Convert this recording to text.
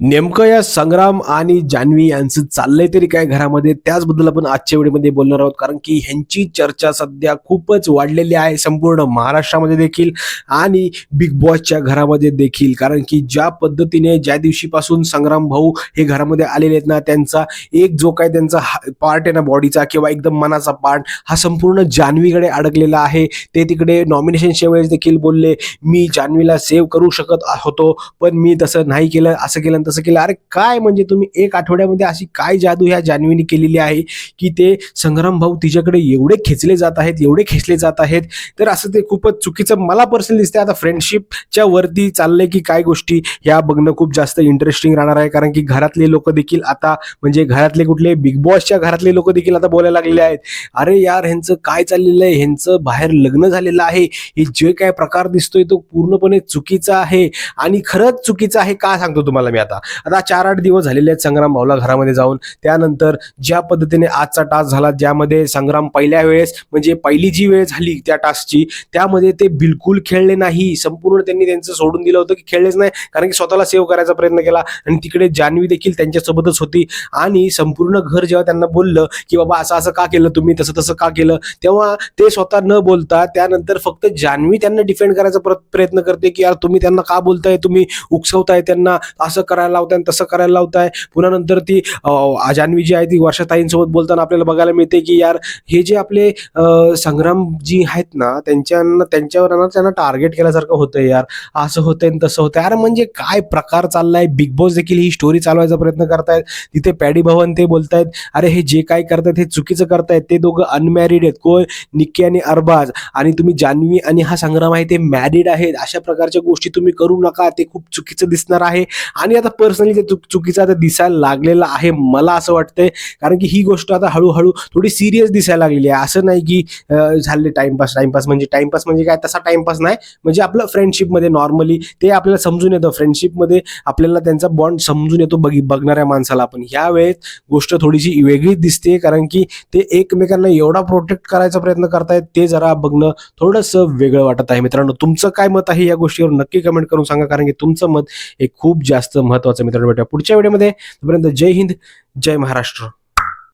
नेमकं या संग्राम आणि जान्हवी यांचं चाललंय तरी काय घरामध्ये त्याचबद्दल आपण आजच्या वेळेमध्ये बोलणार आहोत. कारण की ह्यांची चर्चा सध्या खूपच वाढलेली आहे संपूर्ण महाराष्ट्रामध्ये देखील आणि बिग बॉसच्या घरामध्ये देखील. कारण की ज्या पद्धतीने ज्या दिवशीपासून संग्राम भाऊ हे घरामध्ये आलेले आहेत ना त्यांचा एक जो काय त्यांचा पार्ट आहे ना बॉडीचा किंवा एकदम मनाचा पार्ट हा संपूर्ण जान्हवीकडे अडकलेला आहे. ते तिकडे नॉमिनेशनच्या वेळेस देखील बोलले मी जान्हवीला सेव्ह करू शकत होतो पण मी तसं नाही केलं. असं केलं आणि तसं केलं. अरे काय म्हणजे तुम्ही एक आठवड्यामध्ये अशी काय जादू ह्या जान्हवीने केलेली आहे की ते संग्राम भाऊ तिच्याकडे एवढे खेचले जात आहेत एवढे खेचले जात आहेत? तर असं ते खूपच चुकीचं मला पर्सनली दिसतंय. आता फ्रेंडशिपच्या वरती चाललंय की काय गोष्टी ह्या बघणं खूप जास्त इंटरेस्टिंग राहणार आहे. कारण की घरातले लोक देखील आता म्हणजे घरातले कुठले बिग बॉसच्या घरातले लोक देखील आता बोलायला लागलेले आहेत. अरे यार ह्यांचं काय चाललेलं आहे? ह्यांचं बाहेर लग्न झालेलं आहे. हे जे काय प्रकार दिसतोय तो पूर्णपणे चुकीचा आहे. आणि खरंच चुकीचं आहे का सांगतो तुम्हाला मी आता. आता चार आठ दिवस झालेले आहेत संग्राम भाऊला घरामध्ये जाऊन. त्यानंतर ज्या पद्धतीने आजचा टास्क झाला ज्यामध्ये संग्राम पहिल्या वेळेस म्हणजे पहिली जी वेळ झाली त्या टास्कची त्यामध्ये ते बिलकुल खेळले नाही. संपूर्ण त्यांनी त्यांचं सोडून दिलं होतं की खेळलेच नाही कारण की स्वतःला सेव्ह करायचा प्रयत्न केला. आणि तिकडे जान्हवी देखील त्यांच्यासोबतच होती. आणि संपूर्ण घर जेव्हा त्यांना बोललं की बाबा असं असं का केलं तुम्ही तसं तसं का केलं तेव्हा ते स्वतः न बोलता त्यानंतर फक्त जान्हवी त्यांना डिफेंड करायचा प्रयत्न करते की यार तुम्ही त्यांना का बोलताय? तुम्ही उकसवताय त्यांना? असं करायला लावताय आणि तसं करायला लावताय. पुन्हा नंतर ती जान्हवी जी आहे ती वर्षाताईंसोबत बोलताना आपल्याला बघायला मिळते की यार हे जे आपले संग्राम जी आहेत ना त्यांच्याना त्यांच्यावर त्यांना टार्गेट केल्यासारखं होतंय यार. असं होतंय आणि तसं होतंय. अरे म्हणजे काय प्रकार चाललाय? बिग बॉस देखील ही स्टोरी चालवायचा प्रयत्न करतायत. तिथे पॅडी भवन ते बोलतायत. अरे हे जे काय करतायत हे चुकीचं करतायत. ते दोघं अनमॅरिड आहेत. कोण? निक्की आणि अरबाज. आणि तुम्ही जान्हवी आणि हा संग्राम आहे ते मॅरिड आहेत. अशा प्रकारच्या गोष्टी तुम्ही करू नका. ते खूप चुकीचं दिसणार आहे. आणि आता पर्सनली ते चुक चुकीचं आता दिसायला लागलेलं आहे मला असं वाटतंय. कारण की ही गोष्ट आता हळूहळू थोडी सिरियस दिसायला लागलेली आहे. असं नाही की झाले टाइमपास टाइमपास म्हणजे टाइमपास म्हणजे काय? तसा टाइमपास नाही. म्हणजे आपलं फ्रेंडशिपमध्ये नॉर्मली ते आपल्याला समजून येतं. फ्रेंडशिपमध्ये आपल्याला त्यांचा बॉन्ड समजून येतो बघी बघणाऱ्या माणसाला पण ह्या वेळेत गोष्ट थोडीशी वेगळीच दिसते. कारण की ते एकमेकांना एवढा प्रोटेक्ट करायचा प्रयत्न करतायत ते जरा बघणं थोडंसं वेगळं वाटत आहे. मित्रांनो तुमचं काय मत आहे या गोष्टीवर नक्की कमेंट करून सांगा. कारण की तुमचं मत हे खूप जास्त महत्वाचं मित्रांनो भेटूया पुढच्या व्हिडिओमध्ये. तोपर्यंत जय हिंद जय महाराष्ट्र.